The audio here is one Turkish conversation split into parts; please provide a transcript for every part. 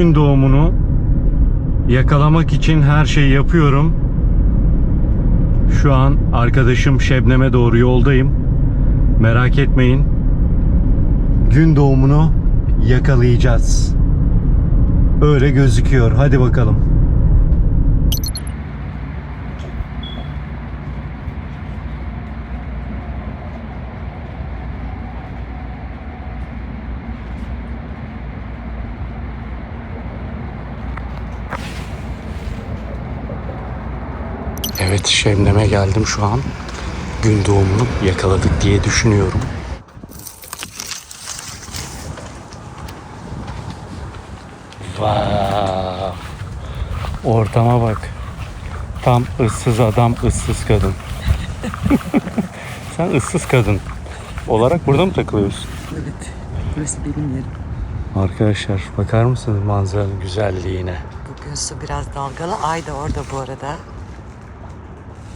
gün doğumunu yakalamak için her şeyi yapıyorum. Şu an arkadaşım Şebnem'e doğru yoldayım. Merak etmeyin. Gün doğumunu yakalayacağız. Öyle gözüküyor. Hadi bakalım. Evet Şebnem'e geldim şu an. Gün doğumunu yakaladık diye düşünüyorum. Vay. Ortama bak. Tam ıssız adam, ıssız kadın. Sen ıssız kadın olarak burada mı takılıyorsun? Evet. Burası benim yerim. Arkadaşlar bakar mısınız manzaranın güzelliğine? Bugün su biraz dalgalı. Ay da orada bu arada.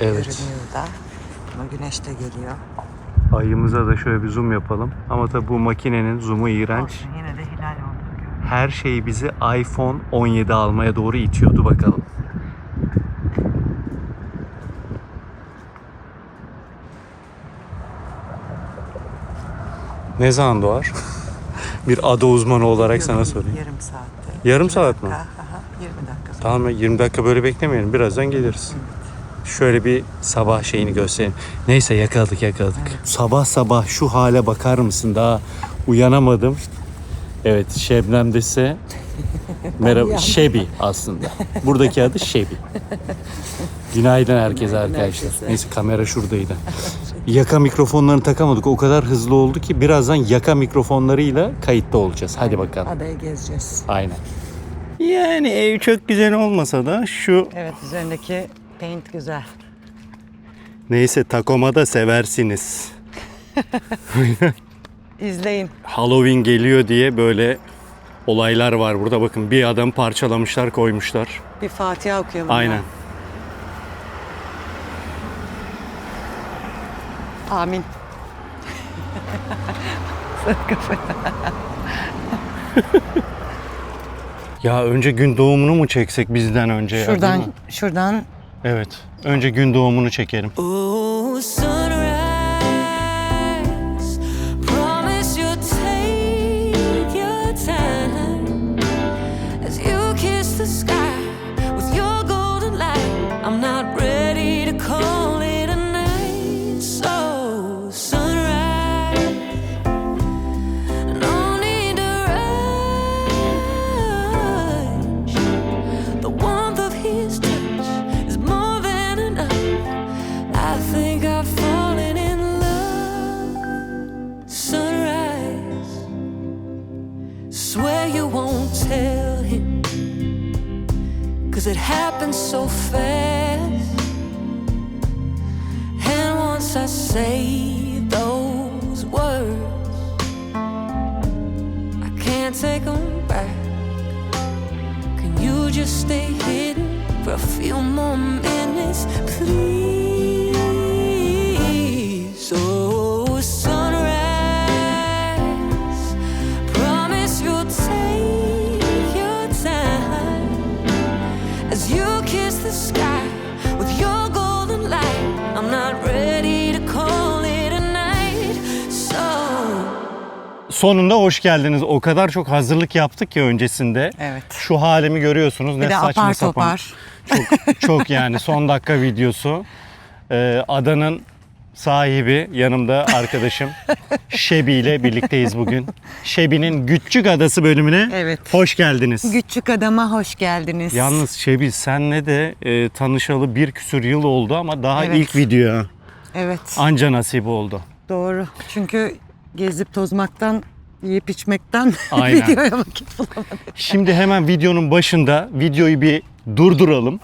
Evet. Görünüyor da. Ama güneş de geliyor. Ayımıza da şöyle bir zoom yapalım. Ama tabi bu makinenin zoom'u iğrenç. Olsun, yine de hilal görüyorum. Her şey bizi iPhone 17 almaya doğru itiyordu bakalım. Ne zaman doğar? bir ada uzmanı olarak sana sorayım. Yarım saatte. Yarım 20 saat mi? dakika, Aha, 20 dakika. sonra. Tamam ya, 20 dakika böyle beklemeyelim. Birazdan geliriz. Şöyle bir sabah şeyini göstereyim. Neyse yakaladık yakaladık. Sabah sabah şu hale bakar mısın? Daha uyanamadım. Evet Şebnem dese merhaba. Şebi aslında. Buradaki adı Şebi. Günaydın herkese Günaydın arkadaşlar. herkese. Neyse kamera şuradaydı. Yaka mikrofonlarını takamadık. O kadar hızlı oldu ki birazdan yaka mikrofonlarıyla kayıtta olacağız. Hadi bakalım. Adayı gezeceğiz. Aynen. Yani ev çok güzel olmasa da şu Evet üzerindeki paint güzel. neyse Takoma da seversiniz. İzleyin. Halloween geliyor diye böyle olaylar var burada. Bakın bir adam parçalamışlar koymuşlar. Bir Fatiha okuyalım. Aynen. ya. Amin. Ya önce gün doğumunu mu çeksek bizden önce ya? Şuradan, mi? şuradan Evet. Önce gün doğumunu çekelim. Ooh, sky with your golden light. I'm not ready to call it a night, so. Sonunda hoş geldiniz. O kadar çok hazırlık yaptık ki öncesinde. Evet. Şu halimi görüyorsunuz. bir ne de saçma apar sapan. topar. Çok çok yani son dakika videosu. Ee, adanın sahibi yanımda arkadaşım Şebi ile birlikteyiz bugün. Şebi'nin Güççük Adası bölümüne Evet. hoş geldiniz. Küçük adama hoş geldiniz. Yalnız Şebi senle de e, tanışalı bir küsür yıl oldu ama daha Evet. ilk video Evet. anca nasip oldu. Doğru. Çünkü gezip tozmaktan, yiyip içmekten Aynen. videoya vakit bulamadım. Şimdi hemen videonun başında videoyu bir durduralım.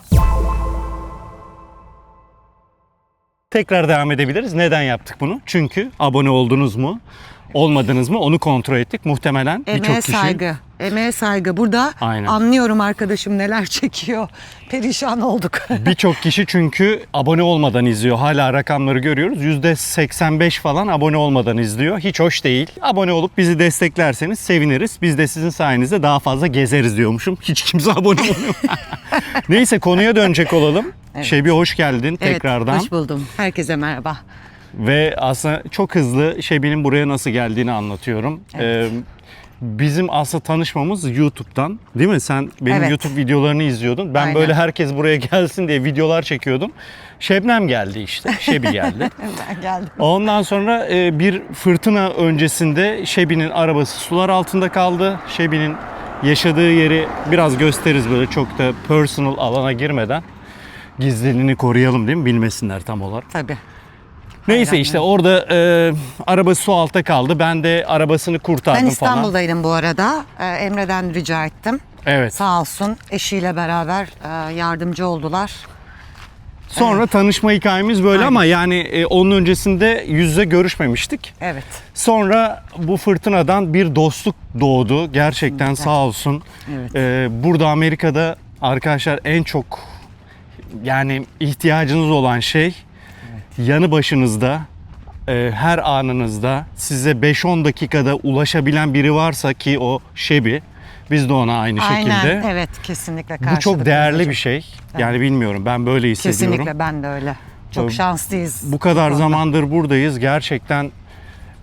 Tekrar devam edebiliriz. Neden yaptık bunu? Çünkü abone oldunuz mu, olmadınız mı onu kontrol ettik. Muhtemelen birçok kişi saygı. Emeğe saygı. Burada Aynen. anlıyorum arkadaşım neler çekiyor. Perişan olduk. Birçok kişi çünkü abone olmadan izliyor. Hala rakamları görüyoruz. %85 falan abone olmadan izliyor. Hiç hoş değil. Abone olup bizi desteklerseniz seviniriz. Biz de sizin sayenizde daha fazla gezeriz diyormuşum. Hiç kimse abone olmuyor. Neyse konuya dönecek olalım. Şebi hoş geldin tekrardan. Evet, hoş buldum. Herkese merhaba. Ve aslında çok hızlı Şebi'nin buraya nasıl geldiğini anlatıyorum. Evet. Ee, bizim aslında tanışmamız YouTube'dan değil mi? Sen benim Evet. YouTube videolarını izliyordun. Ben Aynen. böyle herkes buraya gelsin diye videolar çekiyordum. Şebnem geldi işte. Şebi geldi. Ben geldim. Ondan sonra e, bir fırtına öncesinde Şebi'nin arabası sular altında kaldı. Şebi'nin yaşadığı yeri biraz gösteririz böyle çok da personal alana girmeden. Gizliliğini koruyalım değil mi? Bilmesinler tam olarak. Tabii. Neyse işte orada e, arabası su altta kaldı. Ben de arabasını kurtardım Ben falan. İstanbul'daydım bu arada. Ee, Emre'den rica ettim. Evet. Sağ olsun eşiyle beraber e, yardımcı oldular. Sonra tanışma hikayemiz böyle Aynen. ama yani e, onun öncesinde yüz yüze görüşmemiştik. Evet. Sonra bu fırtınadan bir dostluk doğdu. Gerçekten sağ olsun. Evet. E, burada Amerika'da arkadaşlar en çok yani ihtiyacınız olan şey yanı başınızda e, her anınızda size 5-10 dakikada ulaşabilen biri varsa ki o Şebi. Biz de ona aynı şekilde. Aynen. Evet kesinlikle Bu çok değerli olacak. bir şey. Yani bilmiyorum ben böyle hissediyorum. Kesinlikle ben de öyle. Çok Tabii. şanslıyız. Bu kadar zamandır buradayız. Gerçekten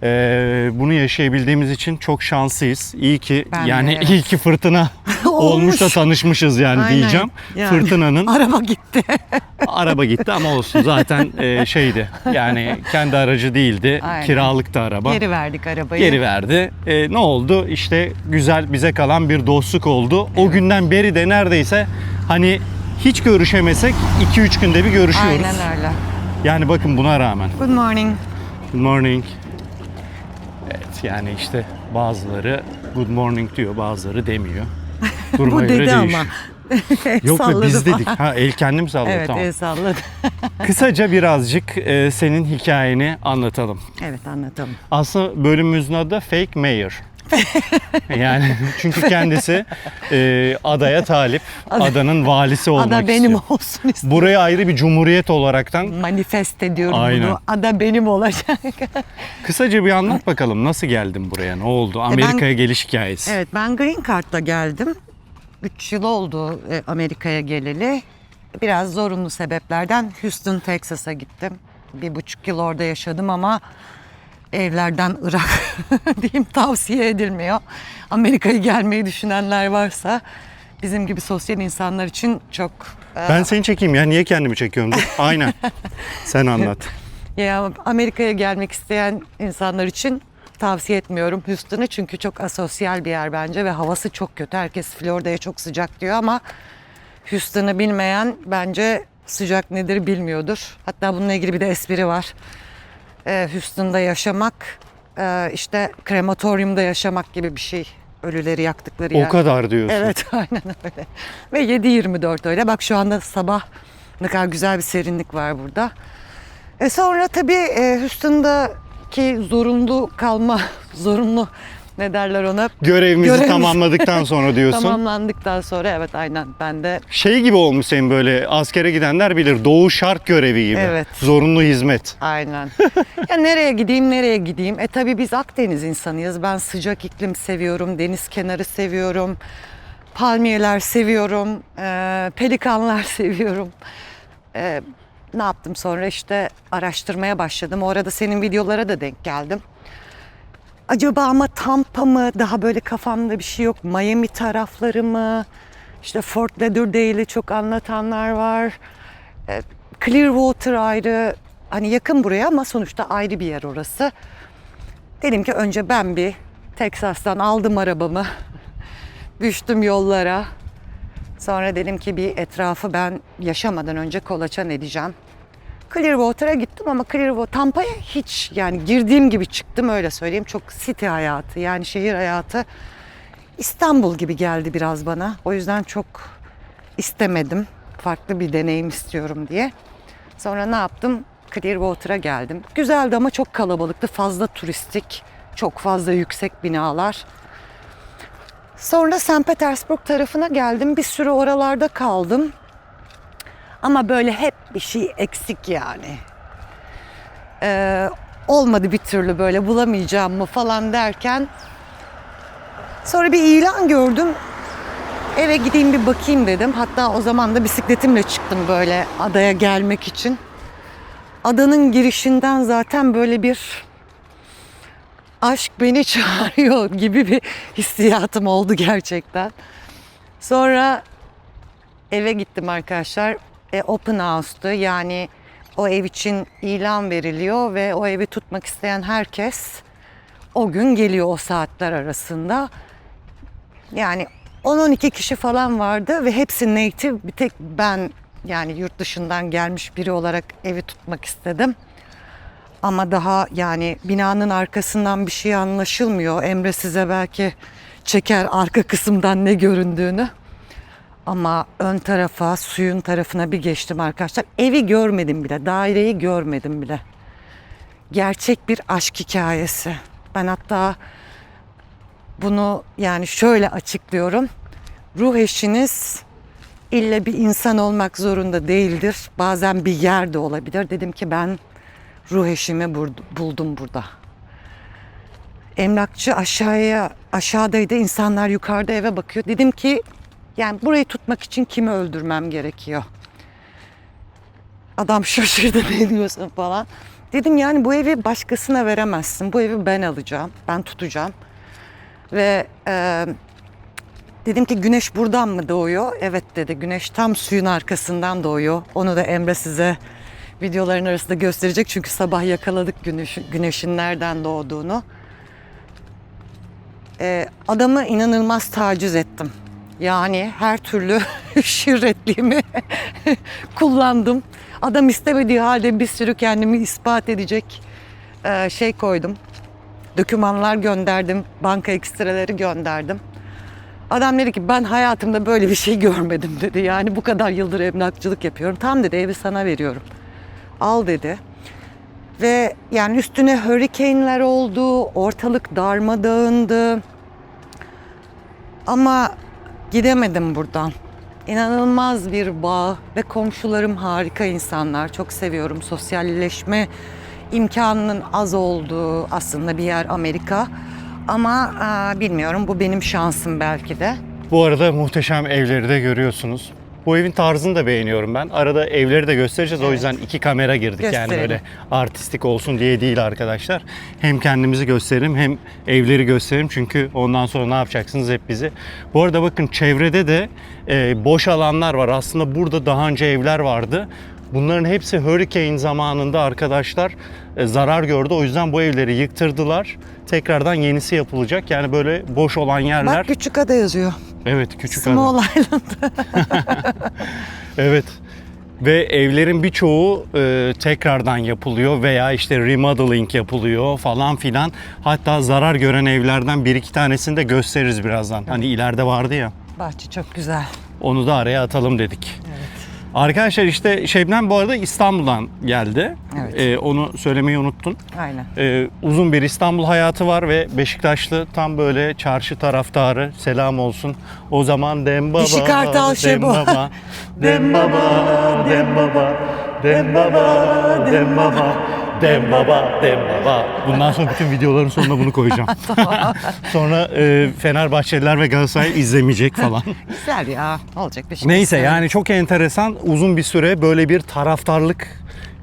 e, bunu yaşayabildiğimiz için çok şanslıyız. İyi ki Ben de, yani evet. iyi ki fırtına olmuş da tanışmışız yani Aynen. diyeceğim. Yani. Fırtınanın Araba gitti. araba gitti ama olsun zaten e, şeydi. Yani kendi aracı değildi. Aynen. Kiralıktı araba. Geri verdik arabayı. Geri verdi. E, ne oldu? İşte güzel bize kalan bir dostluk oldu. O günden beri de neredeyse hani hiç görüşemesek 2-3 günde bir görüşüyoruz. Aynen öyle. Yani bakın buna rağmen. Good morning. Good morning. Evet yani işte bazıları good morning diyor bazıları demiyor. Duruma Bu göre dedi değişiyor. ama. Yok be biz dedik. Ha el kendim salladı Evet tamam. el salladı. Kısaca birazcık e, senin hikayeni anlatalım. evet anlatalım. Aslında bölümümüzün adı Fake Mayor. Yani çünkü kendisi e, adaya talip, adanın valisi olmak Ada benim istiyor. olsun istiyorum. Buraya ayrı bir cumhuriyet olaraktan Manifest ediyorum Aynen. bunu. Ada benim olacak. kısaca bir anlat bakalım nasıl geldin buraya, ne oldu? ben- Amerika'ya geliş hikayesi. evet ben Green Card'la geldim. 3 yıl oldu e, Amerika'ya geleli. Biraz zorunlu sebeplerden Houston, Texas'a gittim. Bir buçuk yıl orada yaşadım ama evlerden Irak diyeyim tavsiye edilmiyor. Amerika'ya gelmeyi düşünenler varsa bizim gibi sosyal insanlar için çok e, Ben seni çekeyim ya. Niye kendimi çekiyorum? Dur. Aynen. Sen anlat. Ya Amerika'ya gelmek isteyen insanlar için tavsiye etmiyorum Houston'ı çünkü çok asosyal bir yer bence ve havası çok kötü. Herkes Florida'ya çok sıcak diyor ama Houston'ı bilmeyen bence sıcak nedir bilmiyordur. Hatta bununla ilgili bir de espri var. Ee, Houston'da yaşamak e, işte krematoryumda yaşamak gibi bir şey. Ölüleri yaktıkları yer. O kadar diyorsun. Evet aynen öyle. Ve 7-24 öyle. Bak şu anda sabah ne kadar güzel bir serinlik var burada. E sonra tabii e, Houston'daki zorunlu kalma, zorunlu ne derler ona? Görevimizi Görevimiz- tamamladıktan sonra diyorsun. Tamamlandıktan sonra evet aynen ben de Şey gibi olmuş senin böyle askere gidenler bilir. Doğu şart görevi gibi. Evet. Zorunlu hizmet. aynen. ya nereye gideyim nereye gideyim? E tabii biz Akdeniz insanıyız. Ben sıcak iklim seviyorum, deniz kenarı seviyorum. Palmiyeler seviyorum, e, pelikanlar seviyorum. E, ne yaptım sonra işte araştırmaya başladım. O arada senin videolara da denk geldim. Acaba ama Tampa mı daha böyle kafamda bir şey yok. Miami tarafları mı? İşte Fort Lauderdale'i çok anlatanlar var. E, Clearwater ayrı. Hani yakın buraya ama sonuçta ayrı bir yer orası. Dedim ki önce ben bir Teksas'tan aldım arabamı. Düştüm yollara. Sonra dedim ki bir etrafı ben yaşamadan önce kolaçan edeceğim. Clearwater'a gittim ama Clearwater, Tampa'ya hiç yani girdiğim gibi çıktım öyle söyleyeyim. Çok city hayatı yani şehir hayatı İstanbul gibi geldi biraz bana. O yüzden çok istemedim. Farklı bir deneyim istiyorum diye. Sonra ne yaptım? Clearwater'a geldim. Güzeldi ama çok kalabalıktı. Fazla turistik. Çok fazla yüksek binalar. Sonra St. Petersburg tarafına geldim. Bir süre oralarda kaldım. Ama böyle hep bir şey eksik yani. Ee, olmadı bir türlü böyle bulamayacağım mı falan derken sonra bir ilan gördüm. Eve gideyim bir bakayım dedim. Hatta o zaman da bisikletimle çıktım böyle adaya gelmek için. Adanın girişinden zaten böyle bir aşk beni çağırıyor gibi bir hissiyatım oldu gerçekten. Sonra eve gittim arkadaşlar. E, open house'tu yani o ev için ilan veriliyor ve o evi tutmak isteyen herkes o gün geliyor o saatler arasında. Yani 10-12 kişi falan vardı ve hepsi native. Bir tek ben yani yurt dışından gelmiş biri olarak evi tutmak istedim. Ama daha yani binanın arkasından bir şey anlaşılmıyor. Emre size belki çeker arka kısımdan ne göründüğünü. Ama ön tarafa, suyun tarafına bir geçtim arkadaşlar. Evi görmedim bile, daireyi görmedim bile. Gerçek bir aşk hikayesi. Ben hatta bunu yani şöyle açıklıyorum. Ruh eşiniz ille bir insan olmak zorunda değildir. Bazen bir yer de olabilir. Dedim ki ben ruh eşimi buldum burada. Emlakçı aşağıya aşağıdaydı. insanlar yukarıda eve bakıyor. Dedim ki yani burayı tutmak için kimi öldürmem gerekiyor? Adam şaşırdı ne diyorsun falan. Dedim yani bu evi başkasına veremezsin. Bu evi ben alacağım. Ben tutacağım. Ve e, dedim ki güneş buradan mı doğuyor? Evet dedi. Güneş tam suyun arkasından doğuyor. Onu da Emre size videoların arasında gösterecek. Çünkü sabah yakaladık güneş, güneşin nereden doğduğunu. E, adamı inanılmaz taciz ettim. Yani her türlü şirretliğimi kullandım. Adam istemediği halde bir sürü kendimi ispat edecek e, şey koydum. Dokümanlar gönderdim, banka ekstreleri gönderdim. Adam dedi ki ben hayatımda böyle bir şey görmedim dedi. Yani bu kadar yıldır emlakçılık yapıyorum. Tam dedi evi sana veriyorum. Al dedi. Ve yani üstüne hurricane'ler oldu, ortalık darmadağındı. Ama gidemedim buradan. İnanılmaz bir bağ ve komşularım harika insanlar. Çok seviyorum. Sosyalleşme imkanının az olduğu aslında bir yer Amerika. Ama aa, bilmiyorum bu benim şansım belki de. Bu arada muhteşem evleri de görüyorsunuz. Bu evin tarzını da beğeniyorum ben. Arada evleri de göstereceğiz. O Evet. yüzden iki kamera girdik. Yani Gösterelim. böyle artistik olsun diye değil arkadaşlar. Hem kendimizi gösterelim hem evleri gösterelim. Çünkü ondan sonra ne yapacaksınız hep bizi. Bu arada bakın çevrede de e, boş alanlar var. Aslında burada daha önce evler vardı. Bunların hepsi hurricane zamanında arkadaşlar e, zarar gördü. O yüzden bu evleri yıktırdılar. Tekrardan yenisi yapılacak. Yani böyle boş olan yerler. Bak küçük ada yazıyor. evet küçük ada. Small Island. Evet. Ve evlerin birçoğu e, tekrardan yapılıyor veya işte remodeling yapılıyor falan filan. Hatta zarar gören evlerden bir iki tanesini de gösteririz birazdan. Hani ileride vardı ya. Bahçe çok güzel. Onu da araya atalım dedik. Arkadaşlar işte Şebnem bu arada İstanbul'dan geldi. Evet. E, onu söylemeyi unuttun. Aynen. E, uzun bir İstanbul hayatı var ve Beşiktaşlı tam böyle çarşı taraftarı. Selam olsun. O zaman Dem Baba. Dişi Kartal Şebo. Baba. Dem Baba. Dem Baba. Dem Baba. Dem Baba. Bundan sonra bütün videoların sonuna bunu koyacağım. sonra e, Fenerbahçeliler ve Galatasaray izlemeyecek falan. Güzel ya. Olacak bir şey. Neyse yani çok enteresan uzun bir süre böyle bir taraftarlık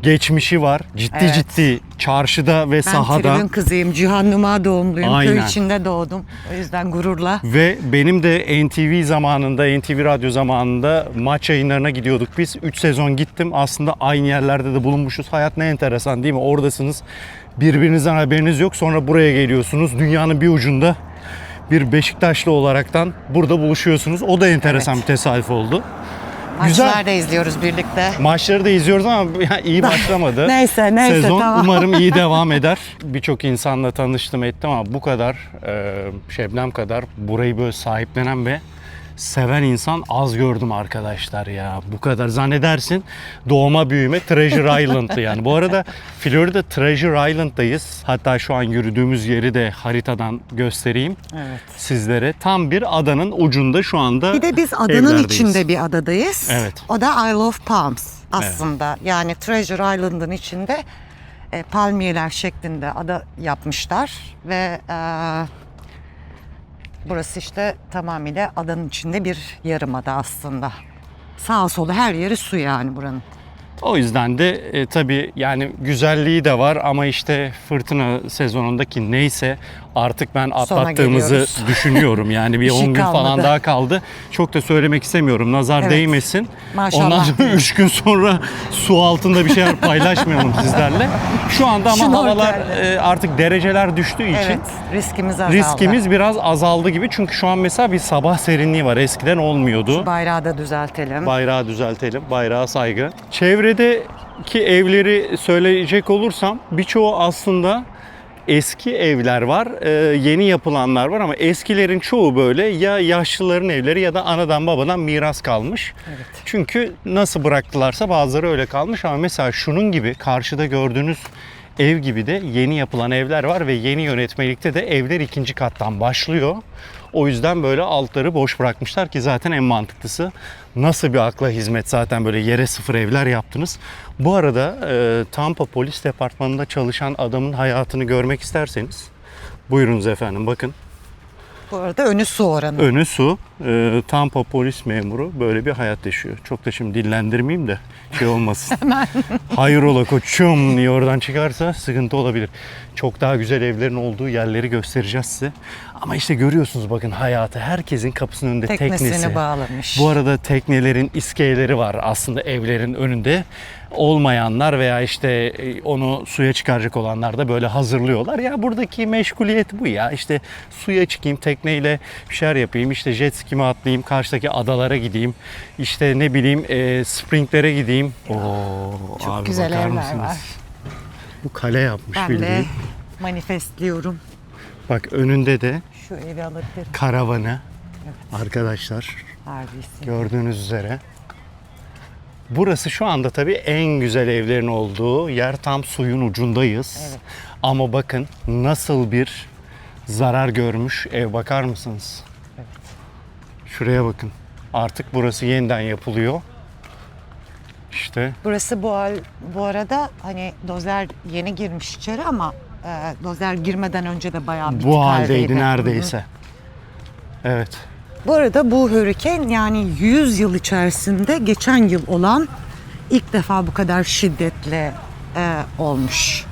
geçmişi var. Ciddi Evet. ciddi çarşıda ve Ben sahada. tribün kızıyım. Cihan Numa doğumluyum. Köy Aynen. içinde doğdum. O yüzden gururla. Ve benim de NTV zamanında, NTV Radyo zamanında maç yayınlarına gidiyorduk biz. 3 sezon gittim. Aslında aynı yerlerde de bulunmuşuz. Hayat ne enteresan değil mi? Oradasınız. Birbirinizden haberiniz yok. Sonra buraya geliyorsunuz. Dünyanın bir ucunda bir Beşiktaşlı olaraktan burada buluşuyorsunuz. O da enteresan Evet. bir tesadüf oldu. Maçlar Güzel. da izliyoruz birlikte. Maçları da izliyoruz ama iyi başlamadı. Neyse, neyse, Sezon tamam. umarım iyi devam eder. Birçok insanla tanıştım ettim ama bu kadar e, Şebnem kadar burayı böyle sahiplenen ve seven insan az gördüm arkadaşlar ya. Bu kadar zannedersin doğma büyüme Treasure Island'dı yani. Bu arada Florida Treasure Island'dayız. Hatta şu an yürüdüğümüz yeri de haritadan göstereyim Evet. sizlere. Tam bir adanın ucunda şu anda Bir de biz adanın evlerdeyiz. içinde bir adadayız. Evet. O da Isle of Palms aslında. Yani Treasure Island'ın içinde e, palmiyeler şeklinde ada yapmışlar ve e, burası işte tamamıyla adanın içinde bir yarımada aslında. Sağ solu her yeri su yani buranın. O yüzden de e, tabii yani güzelliği de var ama işte fırtına sezonundaki neyse artık ben atlattığımızı düşünüyorum. Yani bir Bir şey 10 gün falan daha kaldı. Çok da söylemek istemiyorum. Nazar Evet. değmesin. Maşallah. Ondan sonra 3 gün sonra su altında bir şeyler paylaşmayalım sizlerle. Şu anda ama Şnorkel. havalar e, artık dereceler düştüğü için Evet, riskimiz azaldı. riskimiz biraz azaldı gibi. Çünkü şu an mesela bir sabah serinliği var. Eskiden olmuyordu. Bayrağı da düzeltelim. Bayrağı düzeltelim. Bayrağa saygı. Çevredeki evleri söyleyecek olursam birçoğu aslında eski evler var. e, yeni yapılanlar var ama eskilerin çoğu böyle ya yaşlıların evleri ya da anadan babadan miras kalmış. Çünkü nasıl bıraktılarsa bazıları öyle kalmış ama mesela şunun gibi karşıda gördüğünüz ev gibi de yeni yapılan evler var ve yeni yönetmelikte de evler ikinci kattan başlıyor. O yüzden böyle altları boş bırakmışlar ki zaten en mantıklısı. Nasıl bir akla hizmet zaten böyle yere sıfır evler yaptınız. Bu arada e, Tampa Polis Departmanı'nda çalışan adamın hayatını görmek isterseniz buyurunuz efendim bakın. Bu arada önü su oranı. Önü su. e, Tampa polis memuru böyle bir hayat yaşıyor. Çok da şimdi dillendirmeyeyim de şey olmasın. Hayrola koçum diye oradan çıkarsa sıkıntı olabilir. Çok daha güzel evlerin olduğu yerleri göstereceğiz size. Ama işte görüyorsunuz bakın hayatı. Herkesin kapısının önünde Teknesini teknesi. bağlamış. Bu arada teknelerin iskeleleri var aslında evlerin önünde. Olmayanlar veya işte e, onu suya çıkaracak olanlar da böyle hazırlıyorlar. Ya buradaki meşguliyet bu ya. İşte suya çıkayım tekneyle bir şeyler yapayım. İşte jet ski'me atlayayım. Karşıdaki adalara gideyim. İşte ne bileyim e, springlere gideyim. Oo, abi güzel bakar evler mısınız? var. Bu kale yapmış Ben bildiğin. de manifestliyorum. Bak önünde de Şu evi alabilirim. karavanı. Arkadaşlar Harbisi. Gördüğünüz üzere. Burası şu anda tabii en güzel evlerin olduğu yer tam suyun ucundayız. Evet. Ama bakın nasıl bir zarar görmüş ev bakar mısınız? Şuraya bakın. Artık burası yeniden yapılıyor. İşte Burası bu, al, bu arada hani dozer yeni girmiş içeri ama e, dozer girmeden önce de bayağı bir bu haldeydi neredeyse. Evet. Bu arada bu hurricane yani 100 yıl içerisinde geçen yıl olan ilk defa bu kadar şiddetle e, olmuş.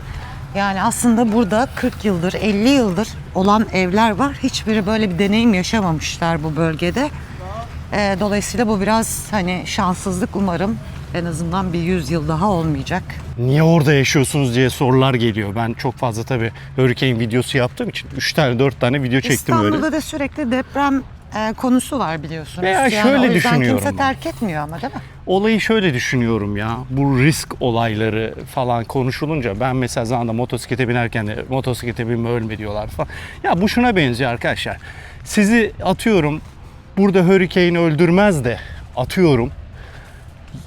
Yani aslında burada 40 yıldır, 50 yıldır olan evler var. Hiçbiri böyle bir deneyim yaşamamışlar bu bölgede. E, dolayısıyla bu biraz hani şanssızlık umarım en azından bir 100 yıl daha olmayacak. Niye orada yaşıyorsunuz diye sorular geliyor. Ben çok fazla tabii Hurricane videosu yaptığım için 3 tane 4 tane video çektim İstanbul'da öyle. da sürekli deprem e, konusu var biliyorsunuz. Veya yani şöyle o düşünüyorum kimse ben. terk etmiyor ama değil mi? Olayı şöyle düşünüyorum ya. Bu risk olayları falan konuşulunca ben mesela zamanında motosiklete binerken de motosiklete binme ölme diyorlar falan. Ya bu şuna benziyor arkadaşlar. Sizi atıyorum burada hurricane öldürmez de atıyorum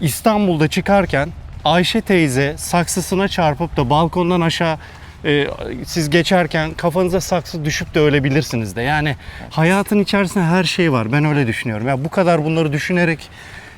İstanbul'da çıkarken Ayşe teyze saksısına çarpıp da balkondan aşağı e, siz geçerken kafanıza saksı düşüp de ölebilirsiniz de. Yani hayatın içerisinde her şey var. Ben öyle düşünüyorum. Ya bu kadar bunları düşünerek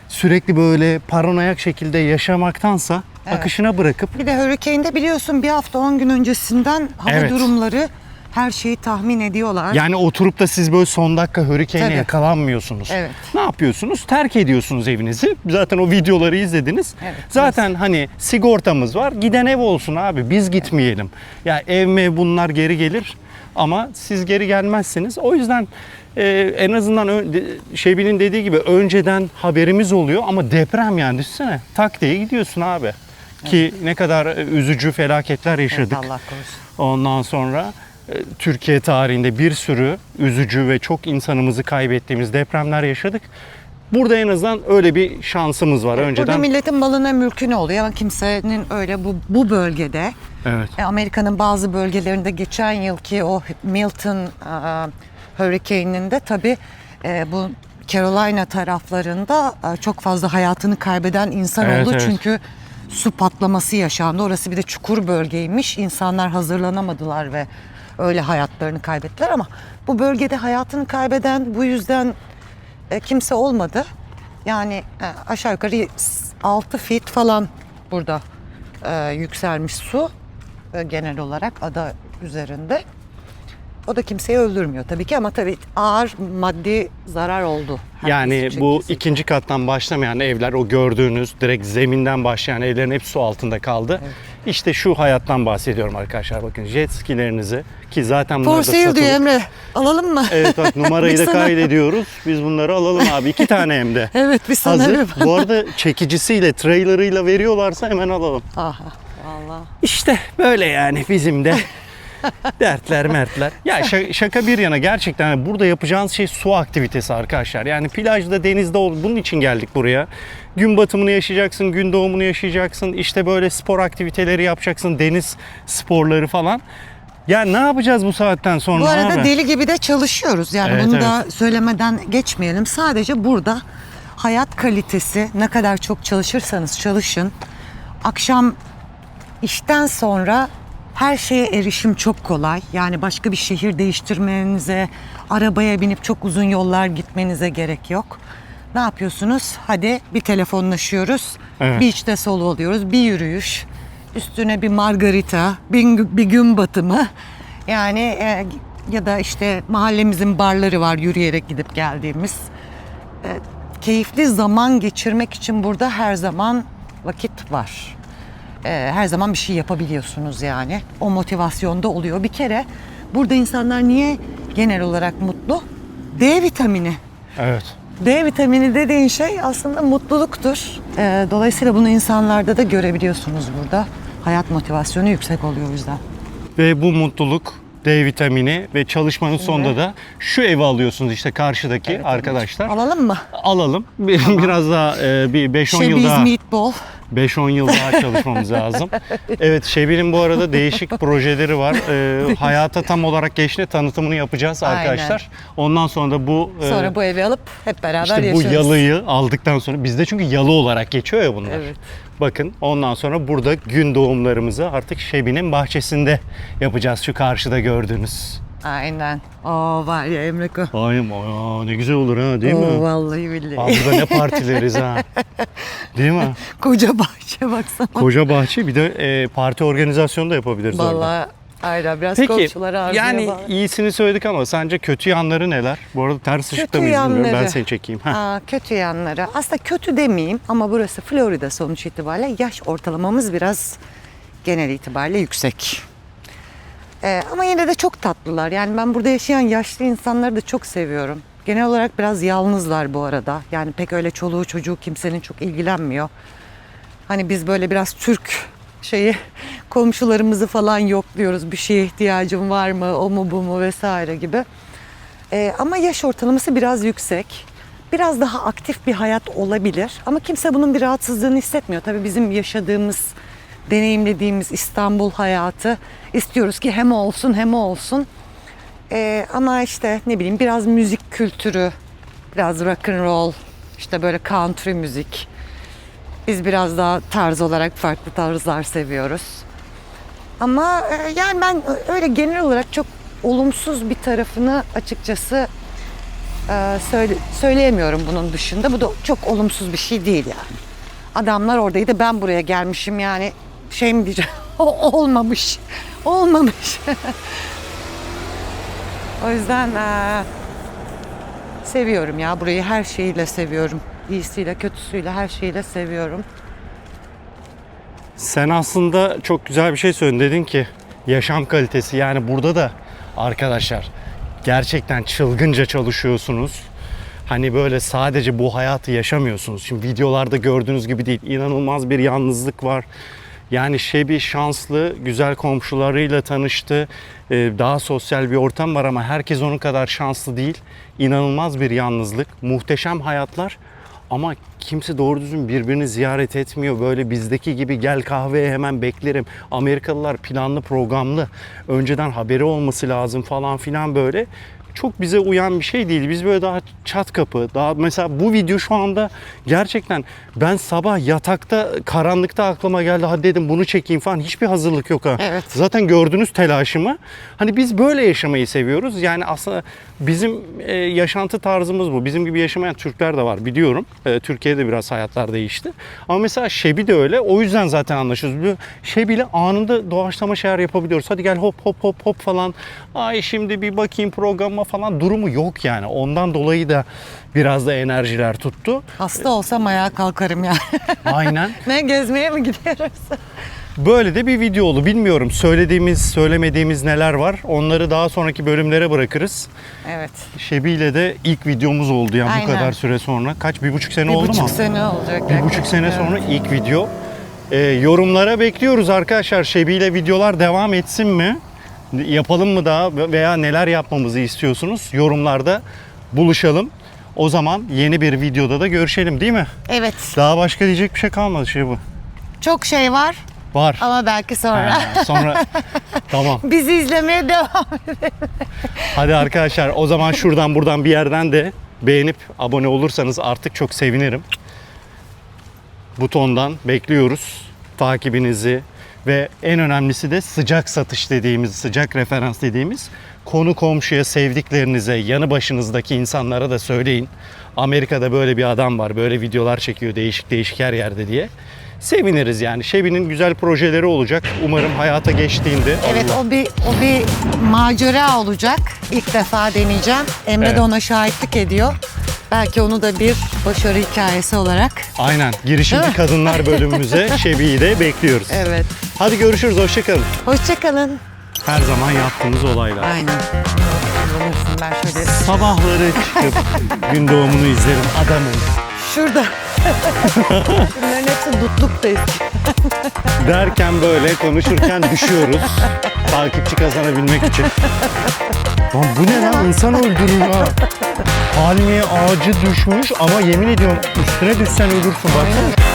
sürekli böyle paranoyak şekilde yaşamaktansa akışına bırakıp Bir de Hurricane'de biliyorsun bir hafta 10 gün öncesinden hava Evet. durumları her şeyi tahmin ediyorlar. yani oturup da siz böyle son dakika hurricane'e Tabii. yakalanmıyorsunuz. Evet. Ne yapıyorsunuz? Terk ediyorsunuz evinizi. Zaten o videoları izlediniz. Evet, Zaten hani sigortamız var. Giden ev olsun abi. Biz gitmeyelim. Ya ev mev bunlar geri gelir ama siz geri gelmezsiniz. O yüzden e, en azından Şebi'nin dediği gibi önceden haberimiz oluyor ama deprem yani düşünsene. Tak diye gidiyorsun abi. Ki ne kadar üzücü felaketler Evet, yaşadık. Allah korusun. Ondan sonra Türkiye tarihinde bir sürü üzücü ve çok insanımızı kaybettiğimiz depremler yaşadık. Burada en azından öyle bir şansımız var. Burada Önceden milletin malına mülküne oluyor ama kimsenin öyle bu, bu bölgede evet. e, Amerika'nın bazı bölgelerinde geçen yılki o Milton e, Hurricane'inin de tabii e, bu Carolina taraflarında e, çok fazla hayatını kaybeden insan Evet, oldu. evet. Çünkü su patlaması yaşandı. Orası bir de çukur bölgeymiş. İnsanlar hazırlanamadılar ve öyle hayatlarını kaybettiler ama bu bölgede hayatını kaybeden bu yüzden e, kimse olmadı. Yani e, aşağı yukarı 6 feet falan burada e, yükselmiş su e, genel olarak ada üzerinde. O da kimseyi öldürmüyor tabii ki ama tabii ağır maddi zarar oldu. Herkes Yani bu kesin. ikinci kattan başlamayan evler o gördüğünüz direkt zeminden başlayan evlerin hepsi su altında kaldı. İşte şu hayattan bahsediyorum arkadaşlar bakın jet skilerinizi ki zaten bunlar da sale diyor. Emre. Alalım mı? Evet bak numarayı da sana- kaydediyoruz. Biz bunları alalım abi. iki tane hem de. Evet biz sana Hazır. Bu arada çekicisiyle, trailerıyla veriyorlarsa hemen alalım. Aha valla. İşte böyle yani bizim de dertler mertler. Ya şa- şaka bir yana gerçekten hani burada yapacağınız şey su aktivitesi arkadaşlar. Yani plajda, denizde ol- bunun için geldik buraya. Gün batımını yaşayacaksın, gün doğumunu yaşayacaksın. İşte böyle spor aktiviteleri yapacaksın, deniz sporları falan. Ya ne yapacağız bu saatten sonra Bu arada abi? deli gibi de çalışıyoruz. Yani Evet, bunu da söylemeden geçmeyelim. Sadece burada hayat kalitesi ne kadar çok çalışırsanız çalışın. Akşam işten sonra her şeye erişim çok kolay. Yani başka bir şehir değiştirmenize, arabaya binip çok uzun yollar gitmenize gerek yok. Ne yapıyorsunuz? Hadi bir telefonlaşıyoruz. Evet. Beach'te solo oluyoruz. Bir yürüyüş. Üstüne bir margarita, bir, bir gün batımı. Yani e, ya da işte mahallemizin barları var yürüyerek gidip geldiğimiz. E, keyifli zaman geçirmek için burada her zaman vakit var. E, her zaman bir şey yapabiliyorsunuz yani. O motivasyonda oluyor. Bir kere burada insanlar niye genel olarak mutlu? D vitamini. Evet. D vitamini dediğin şey aslında mutluluktur. Ee, dolayısıyla bunu insanlarda da görebiliyorsunuz burada. Hayat motivasyonu yüksek oluyor o yüzden. Ve bu mutluluk D vitamini ve çalışmanın sonunda da şu evi alıyorsunuz işte karşıdaki arkadaşlar. Alalım mı? Alalım. Bir- Biraz daha e, bir 5-10 yıl Şebiz daha meatball. 5-10 yıl daha çalışmamız lazım. Evet Şebin'in bu arada değişik projeleri var. Ee, hayata tam olarak geçti tanıtımını yapacağız arkadaşlar. Ondan sonra da bu e, Sonra bu evi alıp hep beraber işte bu yalıyı aldıktan sonra bizde çünkü yalı olarak geçiyor ya bunlar. Evet. Bakın ondan sonra burada gün doğumlarımızı artık Şebin'in bahçesinde yapacağız şu karşıda gördüğünüz. Aynen. Oo var ya Emre Ko. Ay aa, ne güzel olur ha değil Oo, mi? vallahi billahi. Aa, burada ne partileriz ha. Değil mi? Koca bahçe baksana. Koca bahçe bir de e, parti organizasyonu da yapabiliriz orada. Vallahi aynen biraz Peki komşuları arzuya yani bağlı. iyisini söyledik ama sence kötü yanları neler? Bu arada ters ışıkta mıyız bilmiyorum. Ben yanları. seni çekeyim. Heh. Aa, kötü yanları. Aslında kötü demeyeyim ama burası Florida sonuç itibariyle yaş ortalamamız biraz genel itibariyle yüksek. Ee, ama yine de çok tatlılar. Yani ben burada yaşayan yaşlı insanları da çok seviyorum. Genel olarak biraz yalnızlar bu arada. Yani pek öyle çoluğu çocuğu kimsenin çok ilgilenmiyor. Hani biz böyle biraz Türk şeyi komşularımızı falan yokluyoruz. Bir şeye ihtiyacım var mı, o mu bu mu vesaire gibi. Ee, ama yaş ortalaması biraz yüksek. Biraz daha aktif bir hayat olabilir. Ama kimse bunun bir rahatsızlığını hissetmiyor. Tabii bizim yaşadığımız, deneyimlediğimiz İstanbul hayatı istiyoruz ki hem olsun hem olsun. Ee, ama işte ne bileyim biraz müzik kültürü, biraz rock and roll, işte böyle country müzik. Biz biraz daha tarz olarak farklı tarzlar seviyoruz. Ama e, yani ben öyle genel olarak çok olumsuz bir tarafını açıkçası e, söyle, söyleyemiyorum bunun dışında. Bu da çok olumsuz bir şey değil yani. Adamlar oradaydı ben buraya gelmişim yani şey mi diyeceğim O- olmamış olmamış. o yüzden e, seviyorum ya burayı her şeyiyle seviyorum. İyisiyle kötüsüyle her şeyle seviyorum. Sen aslında çok güzel bir şey söyledin. Dedin ki yaşam kalitesi yani burada da arkadaşlar gerçekten çılgınca çalışıyorsunuz. Hani böyle sadece bu hayatı yaşamıyorsunuz. Şimdi videolarda gördüğünüz gibi değil. İnanılmaz bir yalnızlık var. Yani Şebi şanslı, güzel komşularıyla tanıştı. Ee, Daha sosyal bir ortam var ama herkes onun kadar şanslı değil. İnanılmaz bir yalnızlık, muhteşem hayatlar. Ama kimse doğru düzgün birbirini ziyaret etmiyor. Böyle bizdeki gibi gel kahveye hemen beklerim. Amerikalılar planlı programlı. Önceden haberi olması lazım falan filan böyle. Çok bize uyan bir şey değil. Biz böyle daha çat kapı, daha mesela bu video şu anda gerçekten ben sabah yatakta karanlıkta aklıma geldi. Hadi dedim bunu çekeyim falan. Hiçbir hazırlık yok ha. Evet. Zaten gördünüz telaşımı. Hani biz böyle yaşamayı seviyoruz. Yani aslında bizim e, yaşantı tarzımız bu. Bizim gibi yaşamayan Türkler de var biliyorum. E, Türkiye'de biraz hayatlar değişti. Ama mesela Şebi de öyle. O yüzden zaten anlaşıyoruz. Böyle Şebi'yle anında doğaçlama şeyler yapabiliyoruz. Hadi gel hop hop hop hop falan. Ay şimdi bir bakayım programa falan durumu yok yani. Ondan dolayı da biraz da enerjiler tuttu. Hasta olsam ayağa kalkarım ya. Aynen. ne gezmeye mi gidiyoruz? Böyle de bir video oldu. Bilmiyorum söylediğimiz, söylemediğimiz neler var. Onları daha sonraki bölümlere bırakırız. Evet. Şebi ile de ilk videomuz oldu yani bu Aynen. kadar süre sonra. Kaç? Bir buçuk sene Bir oldu buçuk mu? sene olacak. Bir buçuk sene Evet. sonra ilk video. Ee, yorumlara bekliyoruz arkadaşlar. Şebi ile videolar devam etsin mi? Yapalım mı daha veya neler yapmamızı istiyorsunuz? Yorumlarda buluşalım. O zaman yeni bir videoda da görüşelim değil mi? Evet. Daha başka diyecek bir şey kalmadı şey bu. Çok şey var Var. ama belki sonra. Ha, sonra tamam. Bizi izlemeye devam. Hadi arkadaşlar o zaman şuradan buradan bir yerden de beğenip abone olursanız artık çok sevinirim. Butondan bekliyoruz takibinizi ve en önemlisi de sıcak satış dediğimiz, sıcak referans dediğimiz konu komşuya, sevdiklerinize, yanı başınızdaki insanlara da söyleyin. Amerika'da böyle bir adam var, böyle videolar çekiyor değişik değişik her yerde diye. Seviniriz yani. Şebi'nin güzel projeleri olacak. Umarım hayata geçtiğinde. Evet Allah- o bir o bir macera olacak. İlk defa deneyeceğim. Emre Evet. de ona şahitlik ediyor. Belki onu da bir başarı hikayesi olarak. Aynen. Girişimci kadınlar bölümümüze Şebi'yi de bekliyoruz. Evet. Hadi görüşürüz. Hoşçakalın. Hoşçakalın. Her zaman yaptığımız olaylar. Aynen. Ben şöyle. Sabahları çıkıp gün doğumunu izlerim adamım. Şurada. Bunların hepsi dutluk da. Derken böyle konuşurken düşüyoruz. Takipçi kazanabilmek için. Lan bu ne lan? İnsan öldürür ha. Palmiye ağacı düşmüş ama yemin ediyorum üstüne düşsen ölürsün baksana.